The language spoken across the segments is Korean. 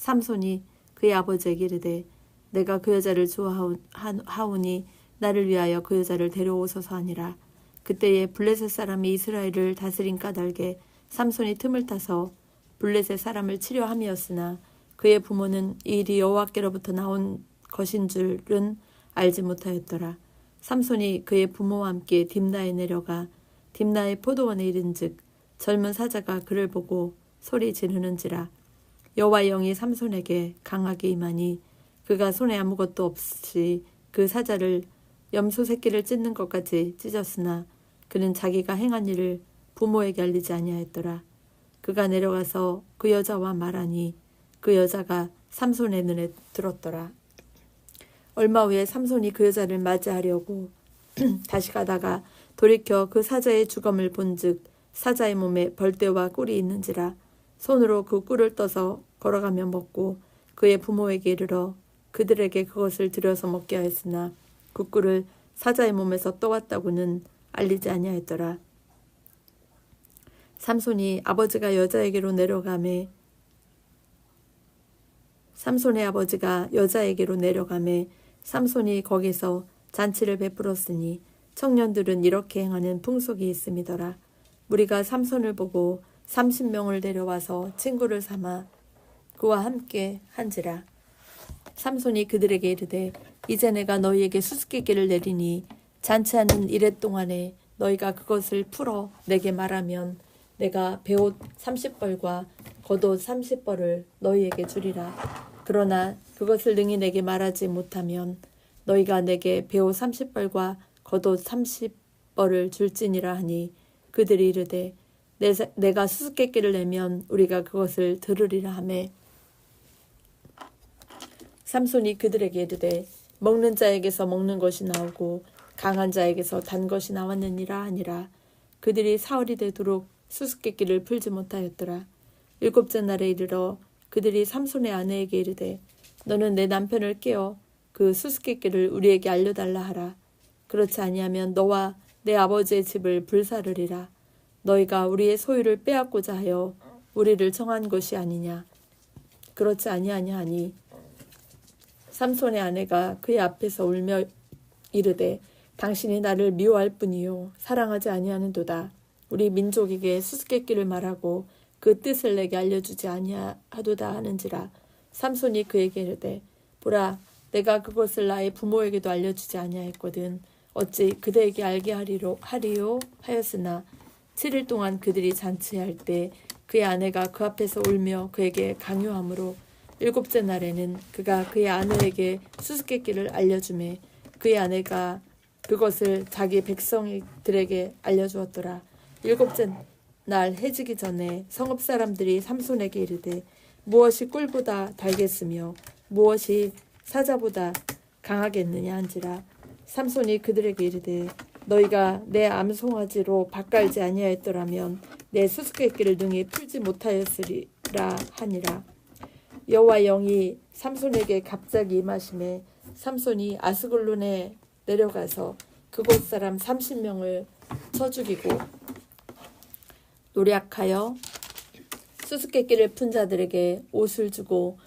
삼손이 그의 아버지에게 이르되 내가 그 여자를 좋아하오니 나를 위하여 그 여자를 데려오소서 하니라 그때에 블레셋 사람이 이스라엘을 다스린 까닭에 삼손이 틈을 타서 블레셋 사람을 치료함이었으나 그의 부모는 이 일이 여호와께로부터 나온 것인 줄은 알지 못하였더라. 삼손이 그의 부모와 함께 딥나에 내려가 딥나의 포도원에 이른즉 젊은 사자가 그를 보고 소리 지르는지라 여호와 영이 삼손에게 강하게 임하니 그가 손에 아무것도 없이 그 사자를 염소 새끼를 찢는 것까지 찢었으나 그는 자기가 행한 일을 부모에게 알리지 아니하였더라. 그가 내려가서 그 여자와 말하니 그 여자가 삼손의 눈에 들었더라. 얼마 후에 삼손이 그 여자를 맞이하려고 다시 가다가 돌이켜 그 사자의 죽음을 본즉 사자의 몸에 벌떼와 꿀이 있는지라 손으로 그 꿀을 떠서 걸어가며 먹고 그의 부모에게 이르러 그들에게 그것을 들여서 먹게 하였으나 그 꿀을 사자의 몸에서 떠왔다고는 알리지 아니하였더라. 삼손이 아버지가 여자에게로 내려가매 삼손의 아버지가 여자에게로 내려가매 삼손이 거기서 잔치를 베풀었으니 청년들은 이렇게 행하는 풍속이 있음이더라. 우리가 삼손을 보고 30명을 데려와서 친구를 삼아 그와 함께 한지라. 삼손이 그들에게 이르되 이제 내가 너희에게 수수께끼를 내리니 잔치하는 이래 동안에 너희가 그것을 풀어 내게 말하면 내가 배옷 30벌과 겉옷 30벌을 너희에게 주리라. 그러나 그것을 능히 내게 말하지 못하면 너희가 내게 배옷 30벌과 겉옷 30벌을 줄지니라 하니 그들이 이르되 내가 수수께끼를 내면 우리가 그것을 들으리라 하매. 삼손이 그들에게 이르되 먹는 자에게서 먹는 것이 나오고 강한 자에게서 단 것이 나왔느니라 하니라. 그들이 사흘이 되도록 수수께끼를 풀지 못하였더라. 일곱째 날에 이르러 그들이 삼손의 아내에게 이르되 너는 내 남편을 깨어 그 수수께끼를 우리에게 알려달라 하라. 그렇지 아니하면 너와 내 아버지의 집을 불사르리라 너희가 우리의 소유를 빼앗고자 하여 우리를 청한 것이 아니냐. 그렇지 아니하냐 하니 삼손의 아내가 그의 앞에서 울며 이르되 당신이 나를 미워할 뿐이요 사랑하지 아니하는도다. 우리 민족에게 수수께끼를 말하고 그 뜻을 내게 알려주지 아니하도다 하는지라 삼손이 그에게 이르되 보라 내가 그것을 나의 부모에게도 알려주지 아니하였거든 어찌 그대에게 알게 하리로 하리요 하였으나 7일 동안 그들이 잔치할 때 그의 아내가 그 앞에서 울며 그에게 강요하므로 일곱째 날에는 그가 그의 아내에게 수수께끼를 알려주매 그의 아내가 그것을 자기 백성들에게 알려주었더라. 일곱째 날 해지기 전에 성읍 사람들이 삼손에게 이르되 무엇이 꿀보다 달겠으며 무엇이 사자보다 강하겠느냐 한지라 삼손이 그들에게 이르되 너희가 내 암송아지로 바깔지 아니하였더라면 내 수수께끼를 능히 풀지 못하였으리라 하니라. 여호와 영이 삼손에게 갑자기 임하심에 삼손이 아스글론에 내려가서 그곳 사람 30명을 쳐 죽이고 노력하여 수수께끼를 푼 자들에게 옷을 주고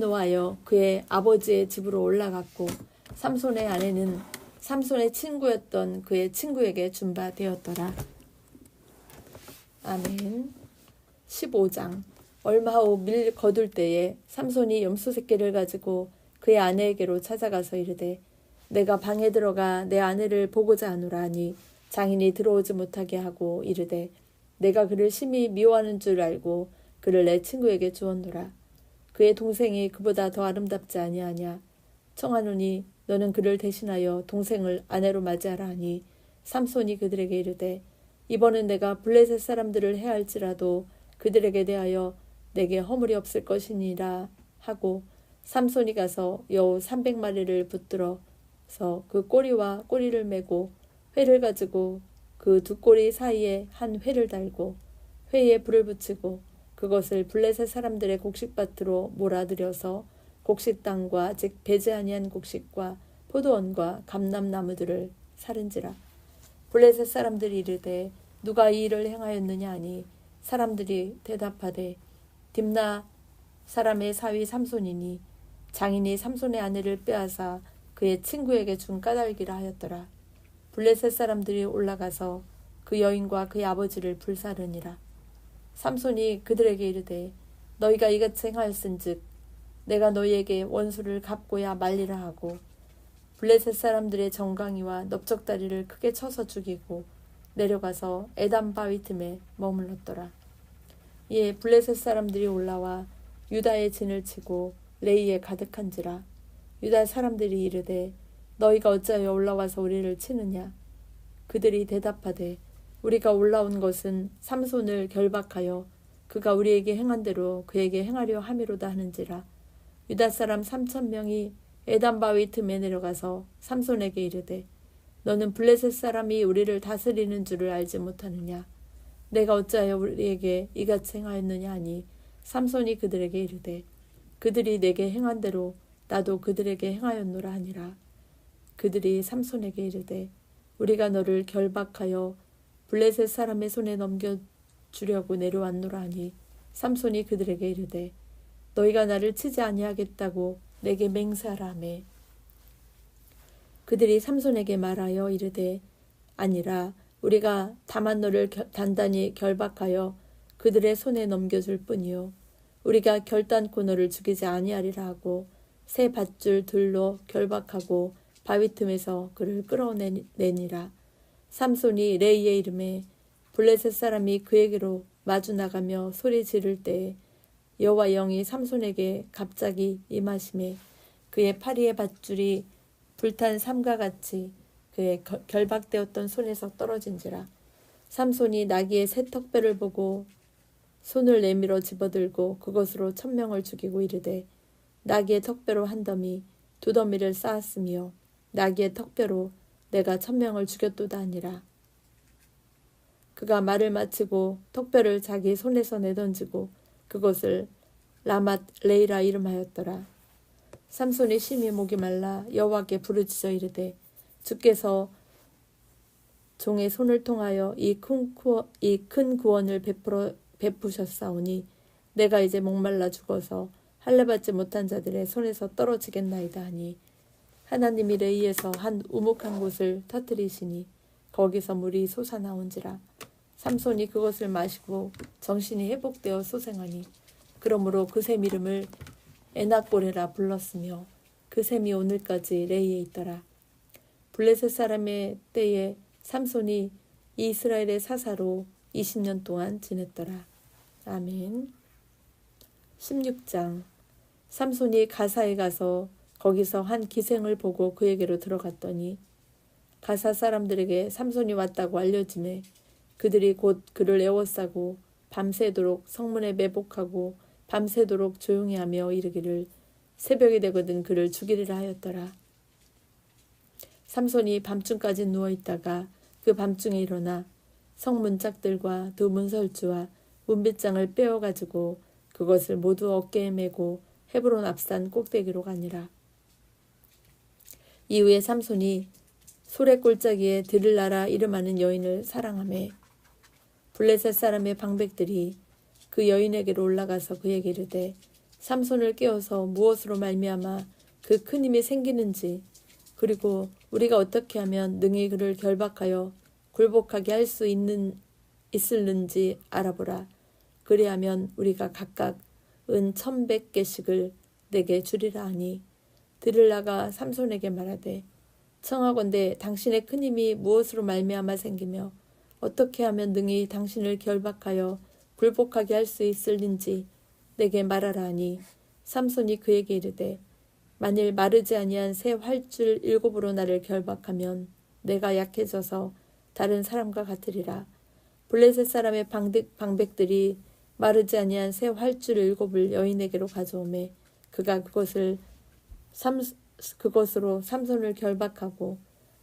노하여 그의 아버지의 집으로 올라갔고 삼손의 아내는 삼손의 친구였던 그의 친구에게 준바되었더라. 아멘. 15장 얼마 후 밀 거둘 때에 삼손이 염소 새끼를 가지고 그의 아내에게로 찾아가서 이르되 내가 방에 들어가 내 아내를 보고자 하노라 하니 장인이 들어오지 못하게 하고 이르되 내가 그를 심히 미워하는 줄 알고 그를 내 친구에게 주었노라 그의 동생이 그보다 더 아름답지 아니하냐 청하노니 너는 그를 대신하여 동생을 아내로 맞이하라 하니 삼손이 그들에게 이르되 이번은 내가 블레셋 사람들을 해할지라도 그들에게 대하여 내게 허물이 없을 것이니라 하고 삼손이 가서 여우 300마리를 붙들어서 그 꼬리와 꼬리를 메고 회를 가지고 그 두 꼬리 사이에 한 회를 달고 회에 불을 붙이고 그것을 블레셋 사람들의 곡식밭으로 몰아들여서 곡식 땅과 즉 배제 아니한 곡식과 포도원과 감람나무들을 사른지라 블레셋 사람들이 이르되 누가 이 일을 행하였느냐 하니 사람들이 대답하되 딥나 사람의 사위 삼손이니 장인이 삼손의 아내를 빼앗아 그의 친구에게 준 까닭이라 하였더라. 블레셋 사람들이 올라가서 그 여인과 그의 아버지를 불사르니라. 삼손이 그들에게 이르되 너희가 이같이 행하였은즉 내가 너희에게 원수를 갚고야 말리라 하고 블레셋 사람들의 정강이와 넓적다리를 크게 쳐서 죽이고 내려가서 에담 바위 틈에 머물렀더라. 이에 블레셋 사람들이 올라와 유다의 진을 치고 레이에 가득한지라. 유다 사람들이 이르되 너희가 어찌하여 올라와서 우리를 치느냐? 그들이 대답하되 우리가 올라온 것은 삼손을 결박하여 그가 우리에게 행한 대로 그에게 행하려 함이로다 하는지라 유다 사람 삼천 명이 에담 바위 틈에 내려가서 삼손에게 이르되 너는 블레셋 사람이 우리를 다스리는 줄을 알지 못하느냐? 내가 어찌하여 우리에게 이같이 행하였느냐 하니? 삼손이 그들에게 이르되 그들이 내게 행한 대로 나도 그들에게 행하였노라 하니라. 그들이 삼손에게 이르되 우리가 너를 결박하여 블레셋 사람의 손에 넘겨 주려고 내려왔노라 하니? 삼손이 그들에게 이르되 너희가 나를 치지 아니하겠다고 내게 맹세하라매. 그들이 삼손에게 말하여 이르되 아니라 우리가 다만 너를 단단히 결박하여 그들의 손에 넘겨줄 뿐이요. 우리가 결단코 너를 죽이지 아니하리라 하고 새 밧줄 들로 결박하고 바위 틈에서 그를 끌어내니라. 삼손이 레이의 이름에 블레셋 사람이 그에게로 마주 나가며 소리 지를 때에 여호와 영이 삼손에게 갑자기 임하심에 그의 파리의 밧줄이 불탄 삼과 같이 그의 결박되었던 손에서 떨어진지라 삼손이 나귀의 새 턱뼈를 보고 손을 내밀어 집어들고 그것으로 천명을 죽이고 이르되 나귀의 턱뼈로 한 더미 두 더미를 쌓았으며 나귀의 턱뼈로 내가 천명을 죽였도다 아니라. 그가 말을 마치고 턱뼈를 자기 손에서 내던지고 그것을 라맛 레이라 이름하였더라. 삼손이 심히 목이 말라 여호와께 부르짖어 이르되 주께서 종의 손을 통하여 이큰 구원을 베풀어 베푸셨사오니 내가 이제 목말라 죽어서 할례받지 못한 자들의 손에서 떨어지겠나이다 하니 하나님이 레이에서 한 우묵한 곳을 터뜨리시니 거기서 물이 솟아나온지라 삼손이 그것을 마시고 정신이 회복되어 소생하니 그러므로 그 샘 이름을 에나꼬레라 불렀으며 그 샘이 오늘까지 레이에 있더라. 블레셋 사람의 때에 삼손이 이스라엘의 사사로 20년 동안 지냈더라. 아멘. 16장 삼손이 가사에 가서 거기서 한 기생을 보고 그에게로 들어갔더니 가사 사람들에게 삼손이 왔다고 알려지매 그들이 곧 그를 에워싸고 밤새도록 성문에 매복하고 밤새도록 조용히 하며 이르기를 새벽이 되거든 그를 죽이리라 하였더라. 삼손이 밤중까지 누워 있다가 그 밤중에 일어나 성문짝들과 두 문설주와 문빗장을 빼어 가지고 그것을 모두 어깨에 메고 헤브론 앞산 꼭대기로 가니라. 이후에 삼손이 소래 꼴짜기에 들을나라 이름하는 여인을 사랑함에 블레셋 사람의 방백들이 그 여인에게로 올라가서 그에게 이르되 삼손을 깨워서 무엇으로 말미암아 그 큰 힘이 생기는지 그리고 우리가 어떻게 하면 능히 그를 결박하여 굴복하게 할 수 있는 있을는지 알아보라. 그리하면 우리가 각각 은 천백 개씩을 내게 주리라 하니 들을라가 삼손에게 말하되 청하건대 당신의 큰 힘이 무엇으로 말미암아 생기며 어떻게 하면 능히 당신을 결박하여 굴복하게 할 수 있을는지 내게 말하라 하니 삼손이 그에게 이르되 만일 마르지 아니한 새 활줄 일곱으로 나를 결박하면 내가 약해져서 다른 사람과 같으리라. 블레셋 사람의 방백, 방백들이 마르지 아니한 새 활줄 일곱을 여인에게로 가져오매 그가 그것을 삼, 그것으로 삼손을 결박하고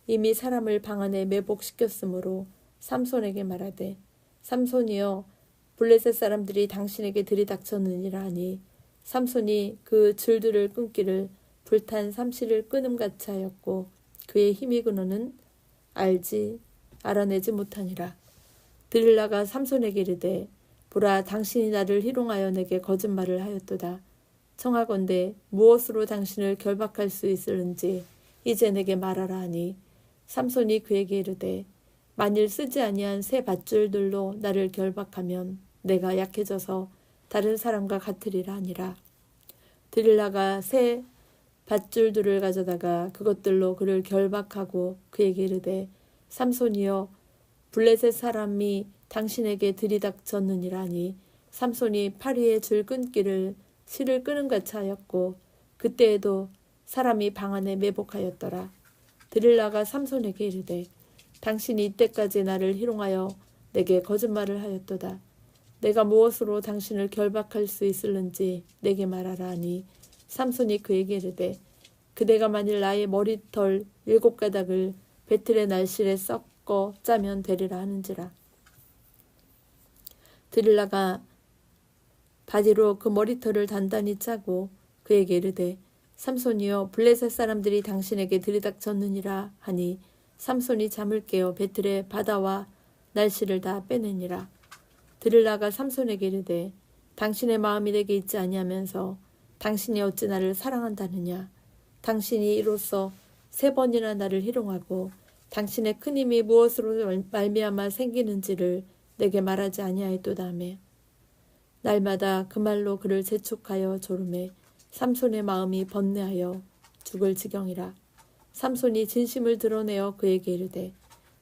이미 사람을 방 안에 매복시켰으므로 삼손에게 말하되 삼손이여 블레셋 사람들이 당신에게 들이닥쳤느니라 하니 삼손이 그 줄들을 끊기를 불탄 삼시를 끊음같이 하였고 그의 힘이 근원은 알지 알아내지 못하니라. 드릴라가 삼손에게 이르되 보라 당신이 나를 희롱하여 내게 거짓말을 하였도다. 청하건대 무엇으로 당신을 결박할 수 있을는지 이제 내게 말하라 하니 삼손이 그에게 이르되 만일 쓰지 아니한 새 밧줄들로 나를 결박하면 내가 약해져서 다른 사람과 같으리라 하니라 드릴라가 새 밧줄들을 가져다가 그것들로 그를 결박하고 그에게 이르되 삼손이여 블레셋 사람이 당신에게 들이닥쳤느니라니 삼손이 파리의 줄 끊기를 실을 끄는 같이 하였고 그때에도 사람이 방 안에 매복하였더라. 드릴라가 삼손에게 이르되 당신이 이때까지 나를 희롱하여 내게 거짓말을 하였도다. 내가 무엇으로 당신을 결박할 수 있을는지 내게 말하라 하니 삼손이 그에게 이르되 그대가 만일 나의 머리털 일곱 가닥을 배틀의 날실에 섞어 짜면 되리라 하는지라. 드릴라가 바디로 그 머리털을 단단히 짜고 그에게 이르되 삼손이여 블레셋 사람들이 당신에게 들이닥쳤느니라 하니 삼손이 잠을 깨어 배틀에 바다와 날씨를 다 빼내니라. 드릴라가 삼손에게 이르되 당신의 마음이 내게 있지 아니하면서 당신이 어찌 나를 사랑한다느냐. 당신이 이로써 세 번이나 나를 희롱하고 당신의 큰 힘이 무엇으로 말미암아 생기는지를 내게 말하지 아니하였도다며 날마다 그 말로 그를 재촉하여 조름해 삼손의 마음이 번뇌하여 죽을 지경이라 삼손이 진심을 드러내어 그에게 이르되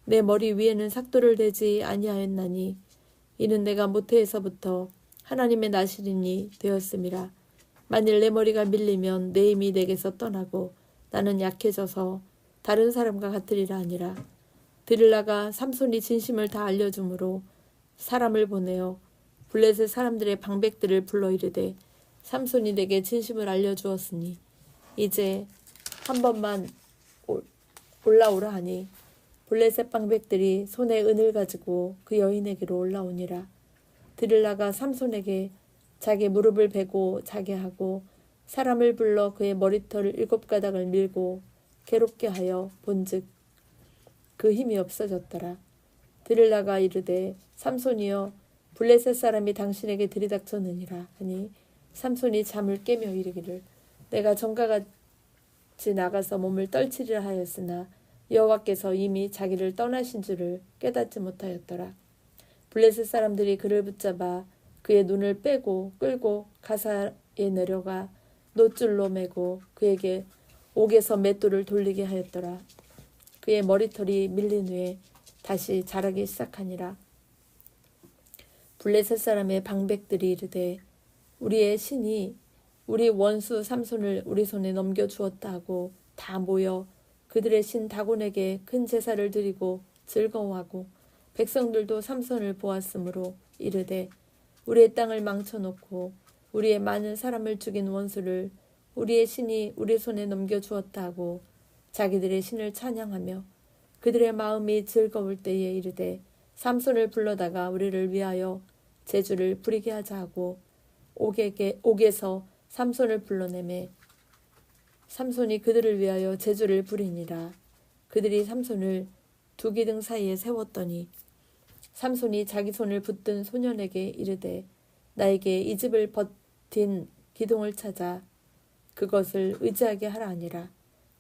내 머리 위에는 삭도를 대지 아니하였나니 이는 내가 모태에서부터 하나님의 나시린이 되었음이라. 만일 내 머리가 밀리면 내 힘이 내게서 떠나고 나는 약해져서 다른 사람과 같으리라 아니라. 드릴라가 삼손이 진심을 다 알려주므로 사람을 보내어 블레셋 사람들의 방백들을 불러 이르되 삼손이 내게 진심을 알려주었으니 이제 한 번만 올라오라 하니 블레셋 방백들이 손에 은을 가지고 그 여인에게로 올라오니라 드릴라가 삼손에게 자기 무릎을 베고 자게 하고 사람을 불러 그의 머리털을 일곱 가닥을 밀고 괴롭게 하여 본즉 그 힘이 없어졌더라. 드릴라가 이르되 삼손이여 블레셋 사람이 당신에게 들이닥쳤느니라 하니 삼손이 잠을 깨며 이르기를 내가 전과 같이 나가서 몸을 떨치리라 하였으나 여호와께서 이미 자기를 떠나신 줄을 깨닫지 못하였더라. 블레셋 사람들이 그를 붙잡아 그의 눈을 빼고 끌고 가사에 내려가 노줄로 매고 그에게 옥에서 맷돌을 돌리게 하였더라. 그의 머리털이 밀린 후에 다시 자라기 시작하니라. 블레셋 사람의 방백들이 이르되 우리의 신이 우리 원수 삼손을 우리 손에 넘겨 주었다 하고 다 모여 그들의 신 다곤에게 큰 제사를 드리고 즐거워하고 백성들도 삼손을 보았으므로 이르되 우리의 땅을 망쳐놓고 우리의 많은 사람을 죽인 원수를 우리의 신이 우리 손에 넘겨주었다 하고 자기들의 신을 찬양하며 그들의 마음이 즐거울 때에 이르되 삼손을 불러다가 우리를 위하여 제주를 부리게 하자 하고 옥에게, 옥에서 삼손을 불러내매 삼손이 그들을 위하여 제주를 부리니라. 그들이 삼손을 두 기둥 사이에 세웠더니 삼손이 자기 손을 붙든 소년에게 이르되 나에게 이 집을 버틴 기둥을 찾아 그것을 의지하게 하라 아니라.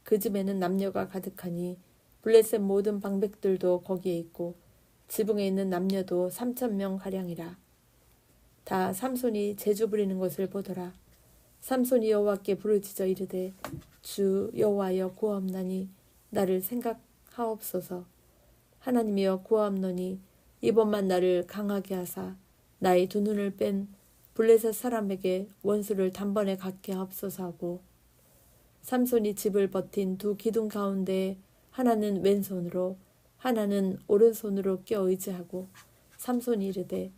그 집에는 남녀가 가득하니 블레셋 모든 방백들도 거기에 있고 지붕에 있는 남녀도 삼천 명 가량이라. 다 삼손이 제주 부리는 것을 보더라 삼손이 여호와께 부르짖어 이르되 주 여호와여 구하옵나니 나를 생각하옵소서. 하나님이여 구하옵노니 이번만 나를 강하게 하사 나의 두 눈을 뺀 블레셋 사람에게 원수를 단번에 갖게 하옵소서 하고 삼손이 집을 버틴 두 기둥 가운데 하나는 왼손으로 하나는 오른손으로 껴 의지하고 삼손이 이르되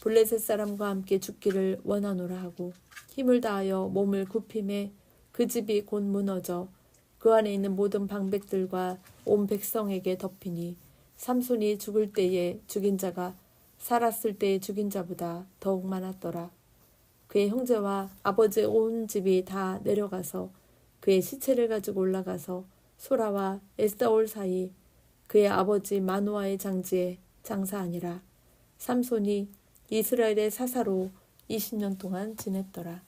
블레셋 사람과 함께 죽기를 원하노라 하고 힘을 다하여 몸을 굽힘에 그 집이 곧 무너져 그 안에 있는 모든 방백들과 온 백성에게 덮이니 삼손이 죽을 때에 죽인 자가 살았을 때에 죽인 자보다 더욱 많았더라. 그의 형제와 아버지의 온 집이 다 내려가서 그의 시체를 가지고 올라가서 소라와 에스다올 사이 그의 아버지 마누아의 장지에 장사하니라. 삼손이 이스라엘의 사사로 20년 동안 지냈더라.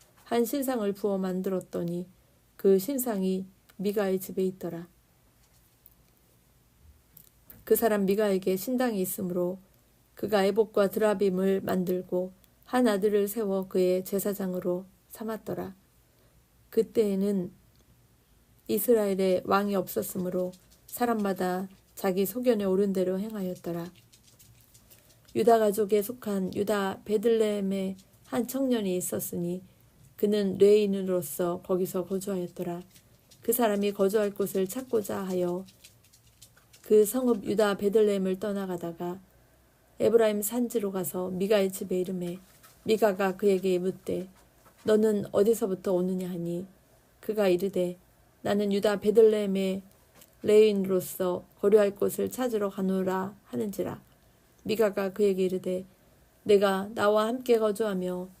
한 신상을 부어 만들었더니 그 신상이 미가의 집에 있더라. 그 사람 미가에게 신당이 있으므로 그가 에복과 드라빔을 만들고 한 아들을 세워 그의 제사장으로 삼았더라. 그때에는 이스라엘에 왕이 없었으므로 사람마다 자기 소견에 오른 대로 행하였더라. 유다 가족에 속한 유다 베들레헴에 한 청년이 있었으니 그는 레인으로서 거기서 거주하였더라. 그 사람이 거주할 곳을 찾고자 하여 그 성읍 유다 베들레헴을 떠나가다가 에브라임 산지로 가서 미가의 집에 이름해 미가가 그에게 묻되 너는 어디서부터 오느냐 하니 그가 이르되 나는 유다 베들레헴의 레인으로서 거류할 곳을 찾으러 가노라 하는지라 미가가 그에게 이르되 내가 나와 함께 거주하며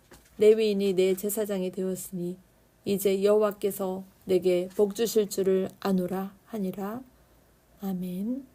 레위인이 내 제사장이 되었으니 이제 여호와께서 내게 복 주실 줄을 아노라 하니라. 아멘.